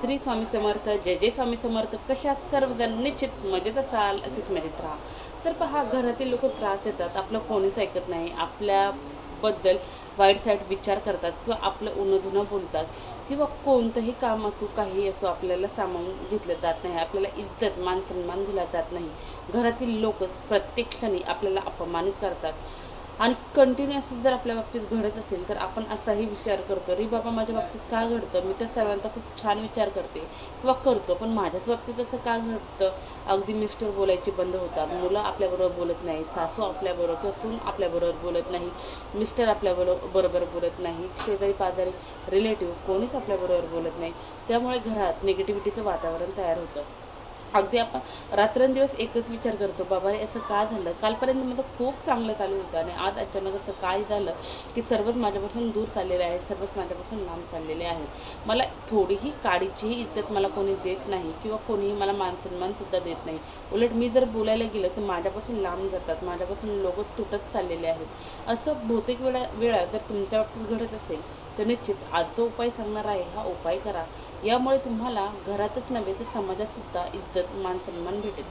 श्री स्वामी समर्थ जय जय स्वामी समर्थ कशा सर्वजण निश्चित मजेत असाल असेच मजेत राहा. तर पहा घरातील लोक त्रास देतात आपलं कोणीच ऐकत नाही आपल्याबद्दल वाईट साईड विचार करतात किंवा आपलं उन्हधुनं बोलतात किंवा कोणतंही काम असो काही असो आपल्याला सामावून घेतलं जात नाही आपल्याला इज्जत मान सन्मान दिला जात नाही. घरातील लोकच प्रत्येक क्षणी आपल्याला अपमानित करतात. आणि कंटिन्यू असं जर आपल्या बाबतीत घडत असेल तर आपण असाही विचार करतो रे बाबा माझ्या बाबतीत का घडतं? मी तर सर्वांचा खूप छान विचार करते किंवा करतो पण माझ्याच बाबतीत असं का घडतं? अगदी मिस्टर बोलायची बंद होतात. मुलं आपल्याबरोबर बोलत नाही सासू आपल्याबरोबर किंवा सून आपल्याबरोबर बोलत नाही मिस्टर आपल्याबरोबर बरोबर बोलत नाही शेजारी पाजारी रिलेटिव्ह कोणीच आपल्याबरोबर बोलत नाही. त्यामुळे घरात निगेटिव्हिटीचं वातावरण तयार होतं. अगदी आपण रात्रंदिवस एकच विचार करतो बाबा हे असं का झालं? कालपर्यंत माझं खूप चांगलं चालू होतं आणि आज अचानक असं काय झालं की सर्वच माझ्यापासून दूर चाललेले आहे सर्वच माझ्यापासून लांब चाललेले आहेत. मला थोडीही काडीचीही इज्जत मला कोणी देत नाही किंवा कोणीही मला मानसन्मानसुद्धा देत नाही. उलट मी जर बोलायला गेलं तर माझ्यापासून लांब जातात माझ्यापासून लोक तुटत चाललेले आहेत. असं बहुतेक वेळा वेळा जर तुमच्या बाबतीत घडत असेल तर निश्चित आज जो उपाय सांगणार आहे हा उपाय करा. यामुळे तुम्हाला घरातच नव्हे तर समाजातसुद्धा इज्जत मानसन्मान भेटेल.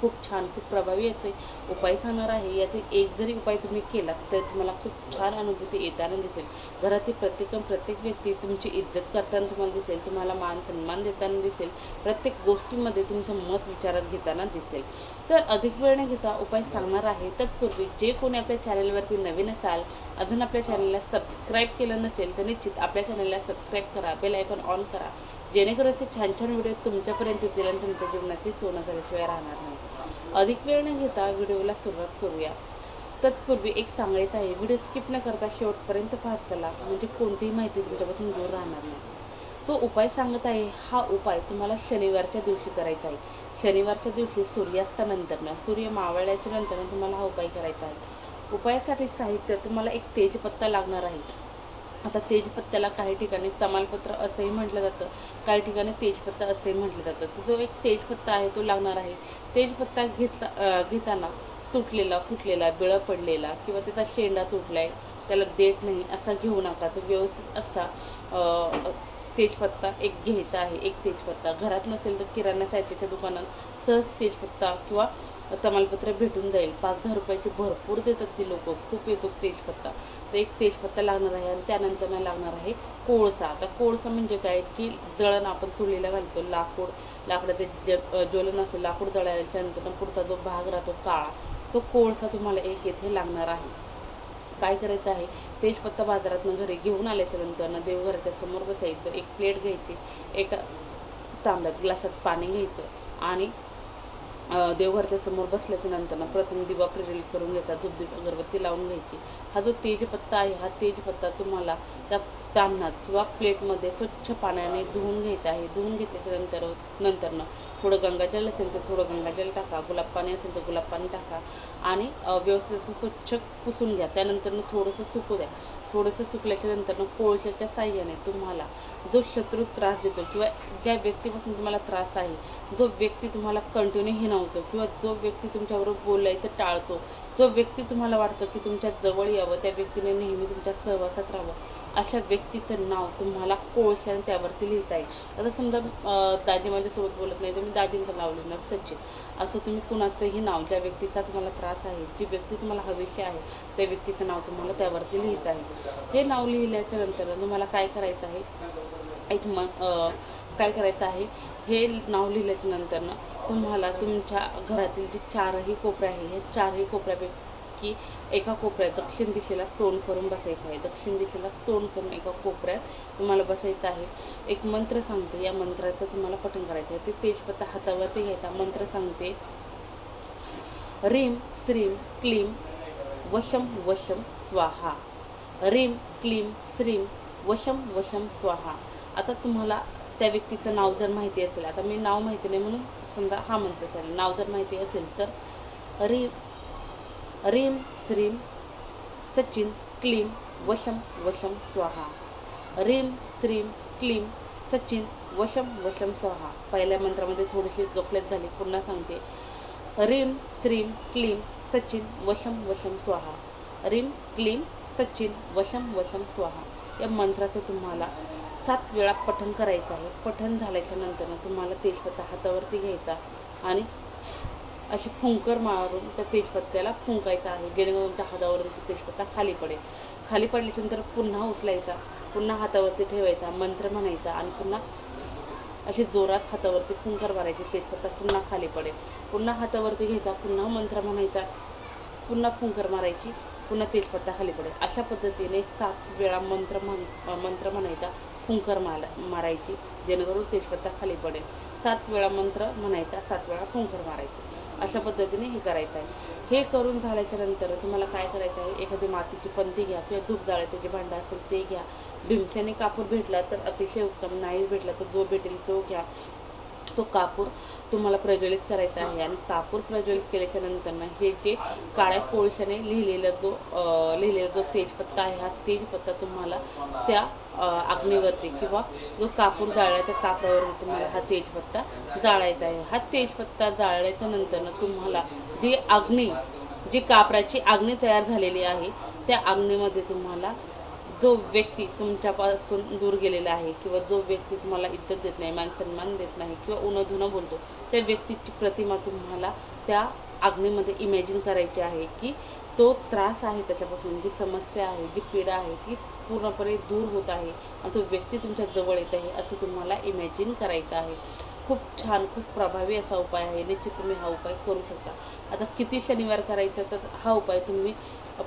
खूप छान खूप प्रभावी असे उपाय सांगणार आहे. यातील एक जरी उपाय तुम्ही केलात तर तुम्हाला खूप छान अनुभूती येताना दिसेल. घरातील प्रत्येक प्रत्येक व्यक्ती तुमची इज्जत करताना तुम्हाला दिसेल तुम्हाला मान सन्मान देताना दिसेल प्रत्येक गोष्टीमध्ये तुमचं मत विचारात घेताना दिसेल. तर अधिक वेळ न घेता उपाय सांगणार आहे. तत्पूर्वी जे कोणी आपल्या चॅनलवरती नवीन असाल अजून आपल्या चॅनलला सबस्क्राईब केलं नसेल तर निश्चित आपल्या चॅनलला सबस्क्राईब करा बेल आयकॉन ऑन करा. जेणेकरून असे छान छान व्हिडिओ तुमच्यापर्यंत येतील आणि तुमच्या जीवनाची सोनं झाल्याशिवाय राहणार नाही. अधिक वेळ न घेता व्हिडिओला सुरुवात करूया. तत्पूर्वी एक सांगायचं आहे व्हिडिओ स्किप न करता शेवटपर्यंत पाहत चला म्हणजे कोणतीही माहिती तुमच्यापासून दूर राहणार नाही. तो उपाय सांगत आहे हा उपाय तुम्हाला शनिवारच्या दिवशी करायचा आहे. शनिवारच्या दिवशी सूर्यास्तानंतरनं सूर्य मावळल्याच्या नंतर तुम्हाला हा उपाय करायचा आहे. उपायासाठी साहित्य तुम्हाला एक तेजपत्ता लागणार आहे. आता तेजपत्त्याला काही ठिकाणी तमालपत्र असंही म्हटलं जातं. काही ठिकाणी तेजपत्ता असंही म्हटलं जातं. तर जो एक तेजपत्ता आहे तो लागणार आहे. तेजपत्ता घेतला घेताना तुटलेला फुटलेला बिळं पडलेला किंवा त्याचा शेंडा तुटला आहे त्याला देठ नाही असा घेऊ नका. तो व्यवस्थित असा तेजपत्ता एक घ्यायचा आहे एक तेजपत्ता. घरात नसेल तर किराणा साहित्याच्या दुकानात सहज तेजपत्ता किंवा तमालपत्र भेटून जाईल. पाच दहा रुपयाची भरपूर देतात ती लोक. खूप येतो तेजपत्ता. तर एक तेजपत्ता लागणार आहे आणि त्यानंतर लागणार आहे कोळसा. आता कोळसा म्हणजे काय? की जळण आपण चुलीला घालतो. लाकूड लाकडाचे ज ज्वलन असतं लाकूड जळाल्याच्यानंतर पुढचा जो भाग राहतो काळा तो कोळसा तुम्हाला एक येथे लागणार आहे. काय करायचं आहे? तेजपत्ता बाजारातनं घरी घेऊन आल्याच्या नंतरनं देवघराच्या समोर बसायचं एक प्लेट घ्यायची एका तांब्यात ग्लासात पाणी घ्यायचं आणि अं, देवघराच्या समोर बसल्याच्या नंतरनं प्रथम दिवा प्रेरित करून घ्यायचा दूध अगरबत्ती लावून घ्यायची. हा जो तेजपत्ता आहे हा तेजपत्ता तुम्हाला त्या तामणात किंवा प्लेटमध्ये स्वच्छ पाण्याने धुवून घ्यायचं आहे. धुवून घेतल्याच्या नंतर नंतरनं थोडं गंगाजल असेल तर थोडं गंगाजल टाका. गुलाब पाणी असेल तर गुलाब पाणी टाका. आणि व्यवस्थित असं स्वच्छ पुसून घ्या. त्यानंतरनं थोडंसं सुकू द्या. थोडंसं सुकल्याच्या नंतरनं कोळशाच्या साह्याने तुम्हाला जो शत्रू त्रास देतो किंवा ज्या व्यक्तीपासून तुम्हाला त्रास आहे जो व्यक्ती तुम्हाला कंटिन्यू हिणवतो किंवा जो व्यक्ती तुमच्याबरोबर बोलायचं टाळतो जो व्यक्ती तुम्हाला वाटतं की तुमच्या जवळ यावं त्या व्यक्तीने नेहमी तुमच्या सहवासात राहावं अशा व्यक्तीचं नाव तुम्हाला कोळशाने त्यावरती लिहिता येईल. आता समजा दाजी माझ्यासोबत बोलत नाही तर मी दाजींचं नाव लिहिणार सचिन. असं तुम्ही कुणाचंही नाव ज्या व्यक्तीचा तुम्हाला त्रास आहे जी व्यक्ती तुम्हाला हवीशी आहे त्या व्यक्तीचं नाव तुम्हाला त्यावरती लिहित आहे. हे नाव लिहिल्याच्या नंतर तुम्हाला काय करायचं आहे? एक म काय करायचं आहे? हे नाव लिहिल्याच्या नंतर तुम्हाला तुमच्या घरातील जे चारही कोपऱ्या आहे हे चारही कोपऱ्यापैकी एका कोपऱ्यात दक्षिण दिशेला तोंड करून बसायचं आहे. दक्षिण दिशेला तोंड करून एका कोपऱ्यात तुम्हाला बसायचं आहे. एक मंत्र सांगते. या मंत्राचं तुम्हाला पठण करायचं आहे. ते तेजपत्ता हातावरती घ्यायचा. मंत्र सांगते रीम श्रीम क्लीम वशम वशम स्वाहा. रीम क्लीम श्रीम वशम वशम स्वाहा. आता तुम्हाला त्या व्यक्तीचं नाव जर माहिती असेल आता मी नाव माहिती नाही म्हणून समजा हा मंत्र असेल नाव जर माहिती असेल तर रीम रीम श्रीम सचिन क्लीम वशम वशम स्वाहा. रीम श्रीम क्लीम सचिन वशम वशम स्वाहा. पहिल्या मंत्रामध्ये थोडीशी गफलत झाली पुन्हा सांगते. रीम श्रीम क्लीम सचिन वशम वशम स्वाहा. रीम क्लीम सचिन वशम वशम स्वाहा. या मंत्राचं तुम्हाला सात वेळा पठण करायचं आहे. पठण झाल्याच्यानंतर तुम्हाला तेजपत्ता हातावरती घ्यायचा आणि अशी फुंकर मारून त्या तेजपत्त्याला फुंकायचा आहे. जेणेकरून त्या हातावरून तो तेजपत्ता खाली पडेल. खाली पडल्याच्यानंतर पुन्हा उचलायचा पुन्हा हातावरती ठेवायचा मंत्र म्हणायचा आणि पुन्हा अशी जोरात हातावरती फुंकर मारायची तेजपत्ता पुन्हा खाली पडेल. पुन्हा हातावरती घ्यायचा पुन्हा मंत्र म्हणायचा पुन्हा फुंकर मारायची पुन्हा तेजपत्ता खाली पडेल. अशा पद्धतीने सात वेळा मंत्र म्हण मंत्र म्हणायचा फुंकर मारा मारायची जेणेकरून तेजपत्ता खाली पडेल. सात वेळा मंत्र म्हणायचा सात वेळा फुंकर मारायचं. अशा पद्धतीने हे करायचं आहे. हे करून झाल्याच्यानंतर तुम्हाला काय करायचं आहे? एखादी मातीची पंती घ्या किंवा धूप जाळायचं जे भांडं असेल ते घ्या. भीमसेने कापूर भेटला तर अतिशय उत्तम. नाही भेटला तर जो भेटेल तो घ्या. तो कापूर तुम्हाला प्रज्वलित करायचा आहे. आणि कापूर प्रज्वलित केल्याच्यानंतर हे जे काळ्या कोळशाने लिहिलेला जो लिहिलेला जो तेजपत्ता आहे हा तेजपत्ता तुम्हाला त्या अग्नीवरती किंवा जो कापूर जाळला त्या कापरावरती तुम्हाला हा तेजपत्ता जाळायचा आहे. हा तेजपत्ता जाळल्याच्या नंतर तुम्हाला जी अग्नी जी कापराची अग्नी तयार झालेली आहे त्या अग्नीमध्ये तुम्हाला जो व्यक्ती तुमच्यापासून दूर गेलेला आहे किंवा जो व्यक्ती तुम्हाला इज्जत देत नाही मान सन्मान देत नाही किंवा उन्हधुनं बोलतो त्या व्यक्तीची प्रतिमा तुम्हाला त्या आग्नेमध्ये इमॅजिन करायची आहे की तो त्रास आहे त्याच्यापासून जी समस्या आहे जी पीडा आहे ती पूर्णपणे दूर होत आहे आणि तो व्यक्ती तुमच्या जवळ येत आहे असं तुम्हाला इमॅजिन करायचं आहे. खूप छान खूप प्रभावी असा उपाय आहे. निश्चित तुम्ही हा उपाय करू शकता. आता किती शनिवार करायचा तर हा उपाय तुम्ही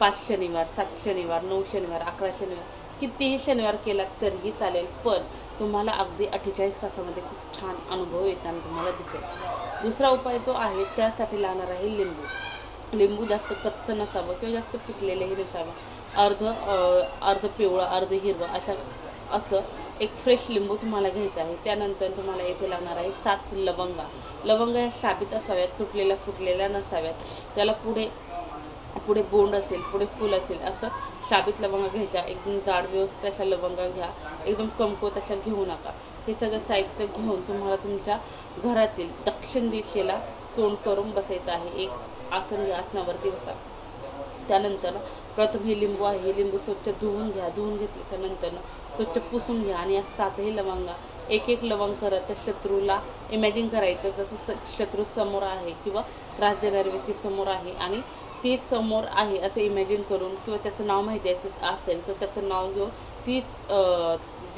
पाच शनिवार सात शनिवार नऊ शनिवार अकरा शनिवार कितीही शनिवार केला तरीही चालेल. पण तुम्हाला अगदी अठ्ठेचाळीस तासामध्ये खूप छान अनुभव येताना तुम्हाला दिसेल. दुसरा उपाय जो आहे त्यासाठी लागणार आहे लिंबू. लिंबू जास्त कच्चं नसावं किंवा जास्त पिकलेलंही नसावं. अर्ध अर्ध पिवळं अर्ध हिरवं अशा असं एक फ्रेश लिंबू तुम्हाला घ्यायचा आहे. त्यानंतर तुम्हाला येथे लागणार आहे सात लवंगा. लवंगा ह्या साबित असाव्यात तुटलेल्या फुटलेल्या नसाव्यात. त्याला पुढे पुढे बोंड असेल पुढे फुल असेल असं शाबीत लवंगा घ्यायच्या एकदम जाड व्यवस्थित अशा लवंगा घ्या. एकदम कमकुवत अशा घेऊ नका. हे सगळं साहित्य घेऊन तुम्हाला तुमच्या घरातील दक्षिण दिशेला तोंड करून बसायचं आहे. एक आसन घ्या आसनावरती बसा. त्यानंतर प्रथम हे लिंबू आहे. हे लिंबू स्वच्छ धुवून घ्या. धुवून घेतल्याच्या नंतर स्वच्छ पुसून घ्या आणि या सातही लवंगा एक एक लवंग करत त्या शत्रूला इमॅजिन करायचं जसं स शत्रू समोर आहे किंवा त्रास देणारी व्यक्ती समोर आहे आणि ती समोर आहे असं इमॅजिन करून किंवा त्याचं नाव माहिती असेल असेल तर त्याचं नाव घेऊन ती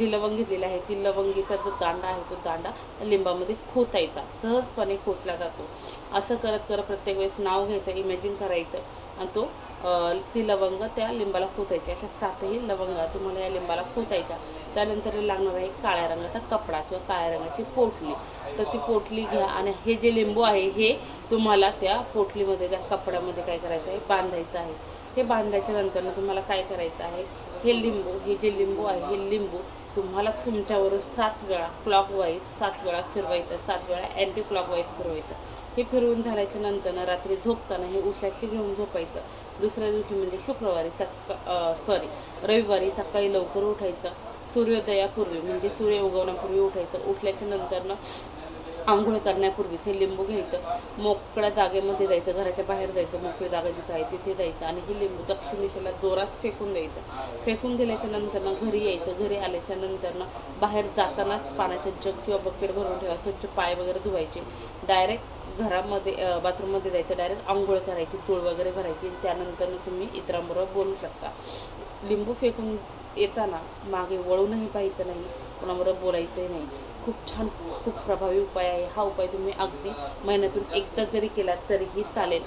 जी लवंग घेतलेली आहे ती लवंगीचा जो दांडा आहे तो दांडा लिंबामध्ये खोचायचा. सहजपणे खोचला जातो. असं करत करत प्रत्येक वेळेस नाव घ्यायचं इमॅजिन करायचं आणि तो ती लवंग त्या लिंबाला खोचायची. अशा सातही लवंगा तुम्हाला या लिंबाला खोचायच्या. त्यानंतर लागणार आहे काळ्या रंगाचा कपडा किंवा काळ्या रंगाची पोटली. तर ती पोटली घ्या आणि हे जे लिंबू आहे हे तुम्हाला त्या पोटलीमध्ये त्या कपड्यामध्ये काय करायचं आहे बांधायचं आहे. हे बांधायच्या नंतर तुम्हाला काय करायचं आहे? हे लिंबू हे जे लिंबू आहे हे लिंबू तुम्हाला तुमच्यावरून सात वेळा क्लॉक वाईज सात वेळा फिरवायचं सात वेळा अँटी क्लॉक वाईज फिरवायचं. हे फिरवून झाल्याच्या नंतरनं रात्री झोपताना हे उशाशी घेऊन झोपायचं. दुसऱ्या दिवशी म्हणजे शुक्रवारी सका सॉरी रविवारी सकाळी लवकर उठायचं. सूर्योदयापूर्वी म्हणजे सूर्य उगवण्यापूर्वी उठायचं. उठल्याच्या नंतरनं आंघोळ करण्यापूर्वीच हे लिंबू घ्यायचं. मोकळ्या जागेमध्ये जायचं घराच्या बाहेर जायचं मोकळी जागा जिथं आहे तिथे जायचं आणि हे लिंबू दक्षिण दिशेला जोरात फेकून द्यायचं. फेकून दिल्याच्या नंतर ना घरी यायचं. घरी आल्याच्यानंतर ना बाहेर जातानाच पाण्याचं जग किंवा बकेट भरून ठेवा स्वच्छ पाय वगैरे धुवायचे. डायरेक्ट घरामध्ये बाथरूममध्ये जायचं. डायरेक्ट आंघोळ करायची चूळ वगैरे भरायची. त्यानंतर तुम्ही इतरांबरोबर बोलू शकता. लिंबू फेकून येताना मागे वळूनही पाहायचं नाही. कोणाबरोबर बोलायचंही नाही. खूप छान खूप प्रभावी उपाय आहे. हा उपाय तुम्ही अगदी महिन्यातून एकदा जरी केला तरीही चालेल.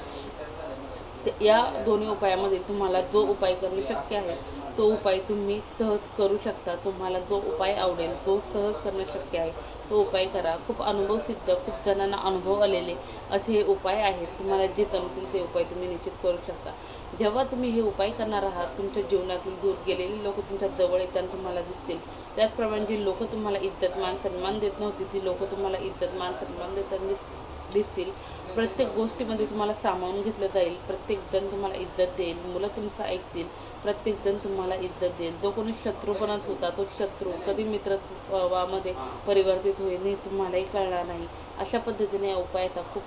या दोन्ही उपायामध्ये तुम्हाला जो उपाय करणे शक्य आहे तो उपाय तुम्ही सहज करू शकता. तुम्हाला जो उपाय आवडेल तो सहज करणं शक्य आहे. तो उपाय करा. खूप अनुभव सिद्ध खूप जणांना अनुभव आलेले असे हे उपाय आहेत. तुम्हाला जे जमतील ते उपाय तुम्ही निश्चित करू शकता. जेव्हा तुम्ही हे उपाय करणार आहात तुमच्या जीवनातील दूर गेलेली लोक तुमच्या जवळ येताना तुम्हाला दिसतील. त्याचप्रमाणे जी लोक तुम्हाला इज्जत मान सन्मान देत नव्हती ती लोक तुम्हाला इज्जत मान सन्मान देताना दिस- दिसतील. प्रत्येक गोष्टीमध्ये तुम्हाला सामावून घेतलं जाईल. प्रत्येक जण तुम्हाला इज्जत देईल. मुलं तुमचं ऐकतील. प्रत्येक जण तुम्हाला इज्जत देईल. जो कोणी शत्रू बनत होता तो शत्रू कधी मित्रत्वामध्ये परिवर्तित होईल हे तुम्हालाही कळणार नाही. अशा पद्धतीने या उपायाचा खूप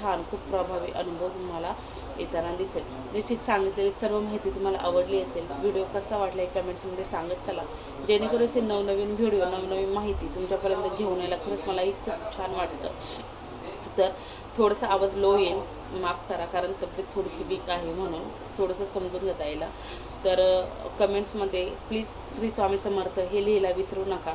छान खूप प्रभावी अनुभव तुम्हाला येताना दिसेल. निश्चित सांगितलेली सर्व माहिती तुम्हाला आवडली असेल व्हिडिओ कसा वाटला हे कमेंट्समध्ये सांगत चला. जेणेकरून असे नवनवीन व्हिडिओ नवनवीन माहिती तुमच्यापर्यंत घेऊन यायला खरंच मलाही खूप छान वाटतं. तर थोडासा आवाज लो येईल माफ करा कारण तब्येत थोडीशी वीक आहे म्हणून थोडंसं समजून घेता येईल. तर कमेंट्समध्ये प्लीज श्री स्वामी समर्थ हे लिहायला विसरू नका.